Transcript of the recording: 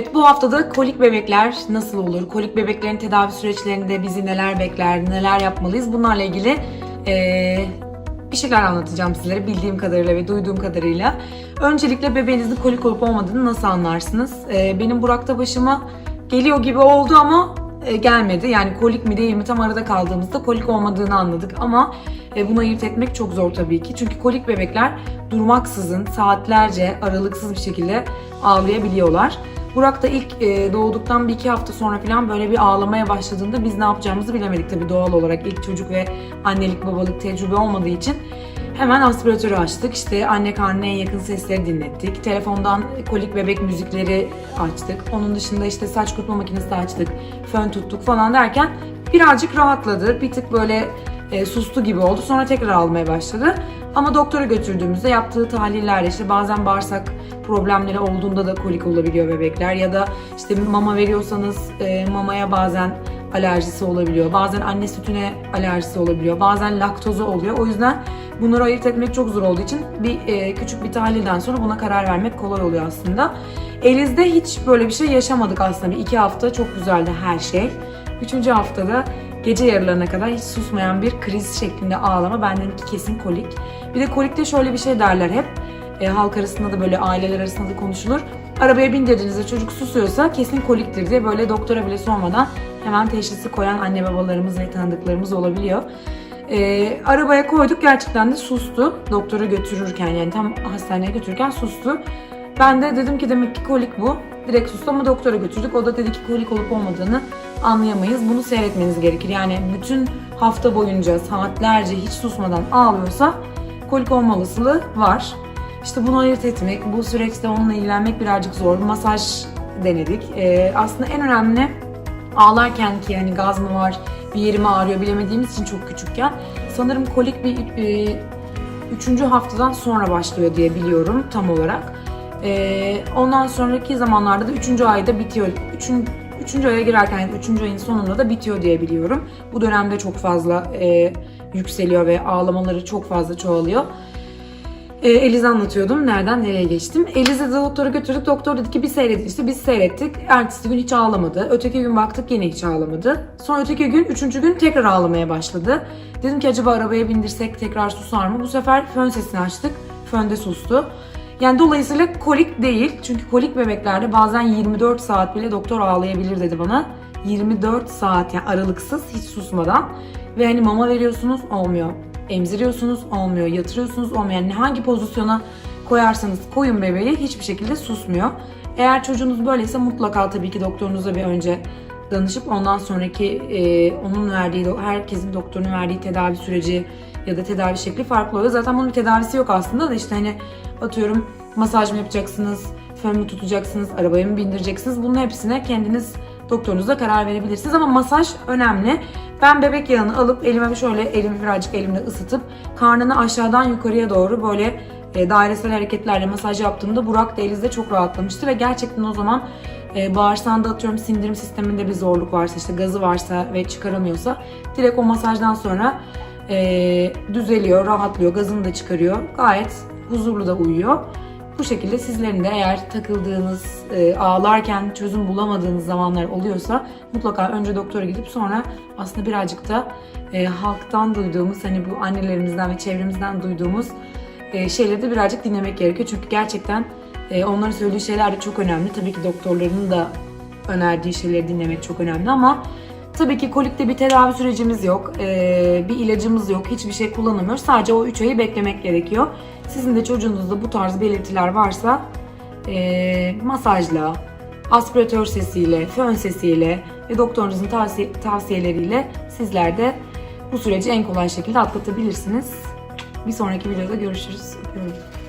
Evet bu haftada kolik bebekler nasıl olur? Kolik bebeklerin tedavi süreçlerinde bizi neler bekler, neler yapmalıyız? Bunlarla ilgili eee, bir şeyler anlatacağım sizlere bildiğim kadarıyla ve duyduğum kadarıyla. Öncelikle bebeğinizin kolik olup olmadığını nasıl anlarsınız? Eee, benim Burak'ta başıma geliyor gibi oldu ama e, gelmedi. Yani kolik mi değil mi tam arada kaldığımızda kolik olmadığını anladık ama e, bunu ayırt etmek çok zor tabii ki. Çünkü kolik bebekler durmaksızın saatlerce aralıksız bir şekilde ağlayabiliyorlar. Burak da ilk e, doğduktan bir iki hafta sonra falan böyle bir ağlamaya başladığında biz ne yapacağımızı bilemedik tabii doğal olarak ilk çocuk ve annelik babalık tecrübe olmadığı için hemen aspiratörü açtık. İşte anne karnına en yakın sesleri dinlettik. Telefondan kolik bebek müzikleri açtık. Onun dışında işte saç kurutma makinesi açtık. Fön tuttuk falan derken birazcık rahatladı. Bir tık böyle e, sustu gibi oldu. Sonra tekrar ağlamaya başladı. Ama doktora götürdüğümüzde yaptığı tahlillerle işte bazen bağırsak problemleri olduğunda da kolik olabiliyor bebekler ya da işte mama veriyorsanız e, mamaya bazen alerjisi olabiliyor. Bazen anne sütüne alerjisi olabiliyor. Bazen laktozu oluyor. O yüzden bunları ayırt etmek çok zor olduğu için bir e, küçük bir tahlilden sonra buna karar vermek kolay oluyor aslında. Eliz'de hiç böyle bir şey yaşamadık aslında. Bir iki hafta çok güzeldi her şey. Üçüncü haftada gece yarılarına kadar hiç susmayan bir kriz şeklinde ağlama. Ben dedim ki kesin kolik. Bir de kolikte şöyle bir şey derler hep. E, halk arasında da böyle aileler arasında da konuşulur. Arabaya bindirdiğinizde çocuk susuyorsa kesin koliktir diye böyle doktora bile sormadan hemen teşhisi koyan anne babalarımız ve tanıdıklarımız olabiliyor. E, arabaya koyduk gerçekten de sustu. Doktora götürürken yani tam hastaneye götürürken sustu. Ben de dedim ki demek ki kolik bu. Direkt sustu ama doktora götürdük. O da dedi ki kolik olup olmadığını anlayamayız. Bunu seyretmeniz gerekir. Yani bütün hafta boyunca saatlerce hiç susmadan ağlıyorsa kolik olma olasılığı var. İşte bunu ayırt etmek, bu süreçte onunla ilgilenmek birazcık zor. Masaj denedik. Ee, aslında en önemli ağlarken ki yani gaz mı var, bir yerim ağrıyor bilemediğimiz için çok küçükken sanırım kolik bir e, üçüncü haftadan sonra başlıyor diye biliyorum tam olarak. Ee, ondan sonraki zamanlarda da üçüncü ayda bitiyor. Üçün, üçüncü aya girerken üçüncü ayın sonunda da bitiyor diye biliyorum. Bu dönemde çok fazla e, yükseliyor ve ağlamaları çok fazla çoğalıyor. E, Eliz'e anlatıyordum. Nereden nereye geçtim. Eliz'i de doktora götürdük. Doktor dedi ki bir seyredin. İşte biz seyrettik. Ertesi gün hiç ağlamadı. Öteki gün baktık yine hiç ağlamadı. Sonra öteki gün, üçüncü gün tekrar ağlamaya başladı. Dedim ki acaba arabaya bindirsek tekrar susar mı? Bu sefer fön sesini açtık. Fönde sustu. Yani dolayısıyla kolik değil. Çünkü kolik bebeklerde bazen 24 saat bile doktor ağlayabilir dedi bana. 24 saat yani aralıksız hiç susmadan. Ve hani mama veriyorsunuz olmuyor. Emziriyorsunuz olmuyor. Yatırıyorsunuz olmuyor. Yani hangi pozisyona koyarsanız koyun bebeği hiçbir şekilde susmuyor. Eğer çocuğunuz böyleyse mutlaka tabii ki doktorunuza bir önce danışıp ondan sonraki e, onun verdiği, herkesin doktorunun verdiği tedavi süreci ya da tedavi şekli farklı oluyor. Zaten bunun bir tedavisi yok aslında da işte hani atıyorum masaj mı yapacaksınız, fön mü tutacaksınız, arabaya mı bindireceksiniz bunun hepsine kendiniz doktorunuza karar verebilirsiniz ama masaj önemli. Ben bebek yağını alıp elime şöyle elimi birazcık elimle ısıtıp karnını aşağıdan yukarıya doğru böyle e, dairesel hareketlerle masaj yaptığımda Burak da Eliz'de çok rahatlamıştı ve gerçekten o zaman e, bağırsağında atıyorum sindirim sisteminde bir zorluk varsa işte gazı varsa ve çıkaramıyorsa direkt o masajdan sonra e, düzeliyor, rahatlıyor, gazını da çıkarıyor. Gayet huzurlu da uyuyor. Bu şekilde sizlerin de eğer takıldığınız, e, ağlarken çözüm bulamadığınız zamanlar oluyorsa mutlaka önce doktora gidip sonra aslında birazcık da e, halktan duyduğumuz hani bu annelerimizden ve çevremizden duyduğumuz e, şeyleri de birazcık dinlemek gerekiyor. Çünkü gerçekten e, onların söylediği şeyler de çok önemli. Tabii ki doktorların da önerdiği şeyleri dinlemek çok önemli ama Tabii ki kolikte bir tedavi sürecimiz yok, ee, bir ilacımız yok, hiçbir şey kullanamıyoruz. Sadece o 3 ayı beklemek gerekiyor. Sizin de çocuğunuzda bu tarz belirtiler varsa ee, masajla, aspiratör sesiyle, fön sesiyle ve doktorunuzun tavsiye- tavsiyeleriyle sizler de bu süreci en kolay şekilde atlatabilirsiniz. Bir sonraki videoda görüşürüz. Öpüyorum.